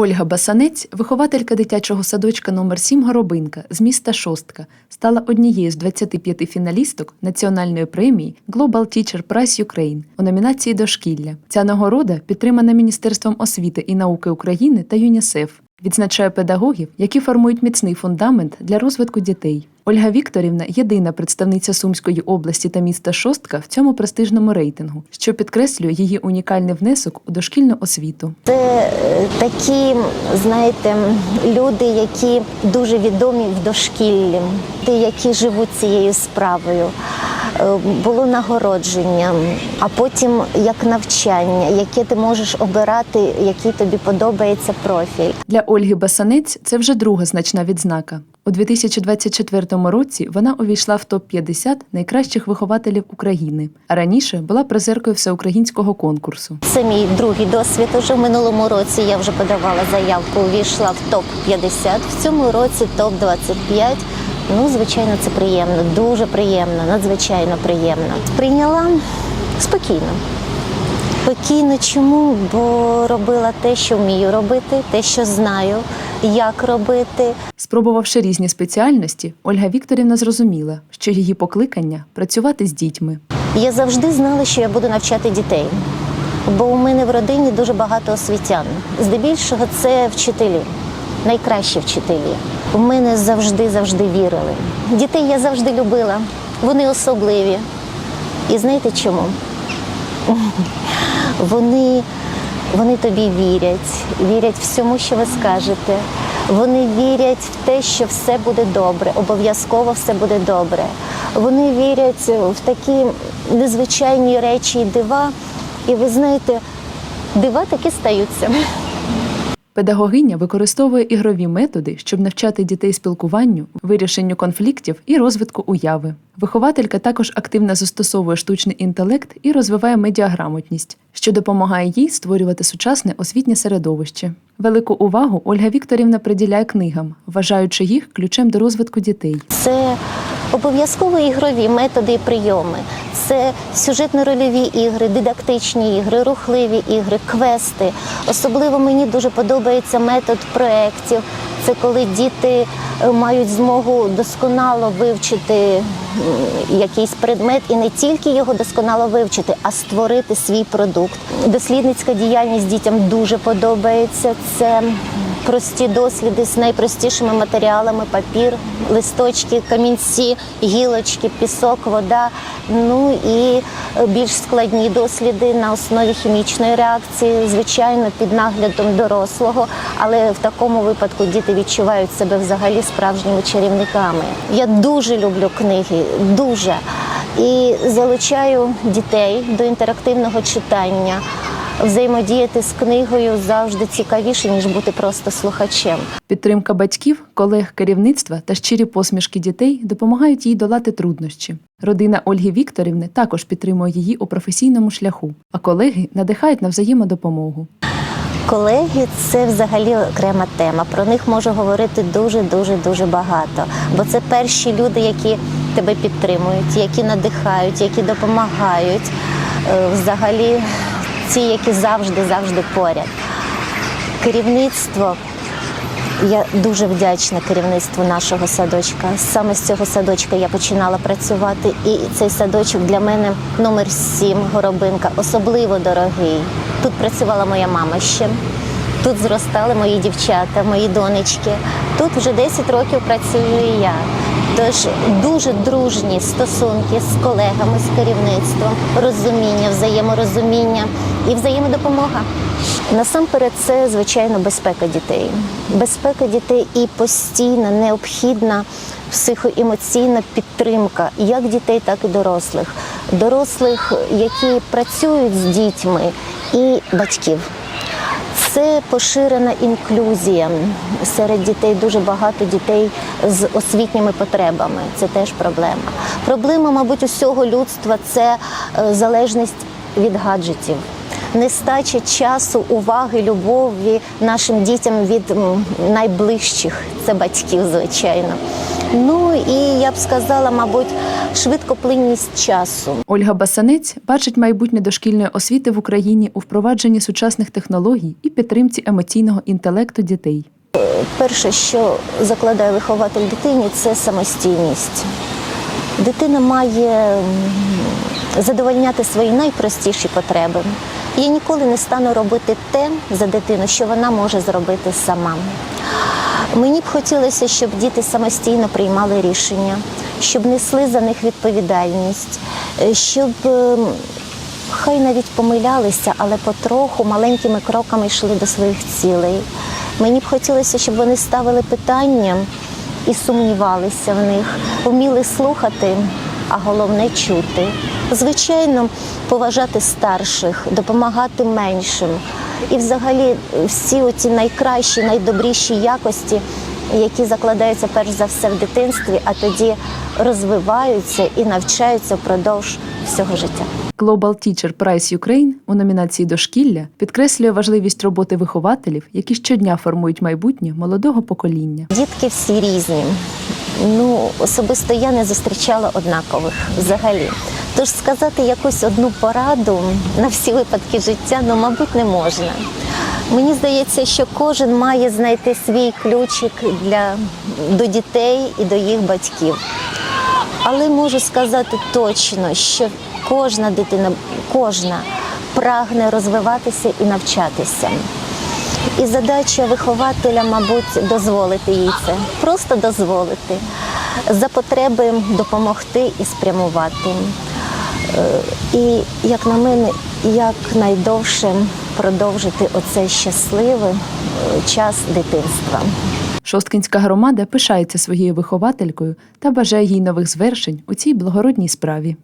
Ольга Басанець, вихователька дитячого садочка номер 7 Горобинка з міста Шостка, стала однією з 25 фіналісток національної премії Global Teacher Prize Ukraine у номінації Дошкілля. Ця нагорода підтримана Міністерством освіти і науки України та ЮНІСЕФ. Відзначає педагогів, які формують міцний фундамент для розвитку дітей. Ольга Вікторівна єдина представниця Сумської області та міста Шостка в цьому престижному рейтингу, що підкреслює її унікальний внесок у дошкільну освіту. Це е, такі, знаєте, люди, які дуже відомі в дошкіллі, які живуть цією справою. Е, Було нагородження, а потім як навчання, яке ти можеш обирати, який тобі подобається профіль. Для Ольги Басанець це вже друга значна відзнака. У 2024 році вона увійшла в топ-50 найкращих вихователів України, а раніше була призеркою всеукраїнського конкурсу. Це мій другий досвід. Уже в минулому році я вже подавала заявку, увійшла в топ 50 В цьому році топ 25 Ну, звичайно, це приємно, дуже приємно, надзвичайно приємно. Прийняла спокійно. Спокійно, чому? Бо робила те, що вмію робити, те, що знаю, як робити. Спробувавши різні спеціальності, Ольга Вікторівна зрозуміла, що її покликання працювати з дітьми. Я завжди знала, що я буду навчати дітей, бо у мене в родині дуже багато освітян. Здебільшого це вчителі, найкращі вчителі. У мене завжди завжди вірили. Дітей я завжди любила. Вони особливі. І знаєте чому? Вони, вони тобі вірять, вірять всьому, що ви скажете. Вони вірять в те, що все буде добре, обов'язково все буде добре. Вони вірять в такі незвичайні речі і дива. І ви знаєте, дива таки стаються. Педагогиня використовує ігрові методи, щоб навчати дітей спілкуванню, вирішенню конфліктів і розвитку уяви. Вихователька також активно застосовує штучний інтелект і розвиває медіаграмотність, що допомагає їй створювати сучасне освітнє середовище. Велику увагу Ольга Вікторівна приділяє книгам, вважаючи їх ключем до розвитку дітей. Це обов'язково ігрові методи і прийоми. Це сюжетно-рольові ігри, дидактичні ігри, рухливі ігри, квести. Особливо мені дуже подобається метод проєктів. Це коли діти е, мають змогу досконало вивчити якийсь предмет і не тільки його досконало вивчити, а створити свій продукт. Дослідницька діяльність дітям дуже подобається. Це прості досліди з найпростішими матеріалами: папір, листочки, камінці, гілочки, пісок, вода. Ну і е, більш складні досліди на основі хімічної реакції, звичайно, під наглядом дорослого. Але в такому випадку діти відчувають себе взагалі справжніми чарівниками. Я дуже люблю книги, дуже. І залучаю дітей до інтерактивного читання. Взаємодіяти з книгою завжди цікавіше, ніж бути просто слухачем. Підтримка батьків, колег, керівництва та щирі посмішки дітей допомагають їй долати труднощі. Родина Ольги Вікторівни також підтримує її у професійному шляху, а колеги надихають на взаємодопомогу. Колеги, це взагалі окрема тема. Про них можу говорити дуже, дуже, дуже багато. Бо це перші люди, які тебе підтримують, які надихають, які допомагають. Е, Взагалі, ті, які завжди, завжди поряд. Керівництво. Я дуже вдячна керівництву нашого садочка. Саме з цього садочка я починала працювати, і цей садочок для мене номер 7 горобинка, особливо дорогий. Тут працювала моя мама ще. Тут зростали мої дівчата, мої донечки. Тут вже 10 років працюю і я. Тож дуже дружні стосунки з колегами, з керівництвом, розуміння, взаєморозуміння і взаємодопомога. Насамперед, це звичайно безпека дітей. Безпека дітей і постійна необхідна психоемоційна підтримка як дітей, так і дорослих. Дорослих, які працюють з дітьми, і батьків. Це поширена інклюзія серед дітей. Дуже багато дітей з освітніми потребами. Це теж проблема. Проблема, мабуть, усього людства це е, залежність від гаджетів. Нестача часу, уваги, любові нашим дітям від найближчих це батьків, звичайно. Ну і я б сказала, мабуть, швидкоплинність часу. Ольга Басанець бачить майбутнє дошкільної освіти в Україні у впровадженні сучасних технологій і підтримці емоційного інтелекту дітей. Перше, що закладає вихователь дитині, це самостійність. Дитина має задовольняти свої найпростіші потреби. Я ніколи не стану робити те за дитину, що вона може зробити сама. Мені б хотілося, щоб діти самостійно приймали рішення, щоб несли за них відповідальність, е, щоб ем, хай навіть помилялися, але потроху маленькими кроками йшли до своїх цілей. Мені б хотілося, щоб вони ставили питання і сумнівалися в них, вміли слухати, а головне чути. Звичайно, поважати старших, допомагати меншим. І взагалі всі оці найкращі, найдобріші якості, які закладаються перш за все в дитинстві, а тоді розвиваються і навчаються впродовж всього життя. Global Teacher Prize Ukraine у номінації Дошкілля підкреслює важливість роботи вихователів, які щодня формують майбутнє молодого покоління. Дітки всі різні. Ну, особисто я не зустрічала однакових взагалі. Тож сказати якусь одну пораду на всі випадки життя, ну, мабуть, не можна. Мені здається, що кожен має знайти свій ключик для, до дітей і до їх батьків. Але можу сказати точно, що кожна дитина, кожна прагне розвиватися і навчатися. І задача вихователя, мабуть, дозволити їй це, просто дозволити, за потреби допомогти і спрямувати. Е, І, як на мене, як найдовше продовжити оцей щасливий е, час дитинства. Шосткинська громада пишається своєю вихователькою та бажає їй нових звершень у цій благородній справі.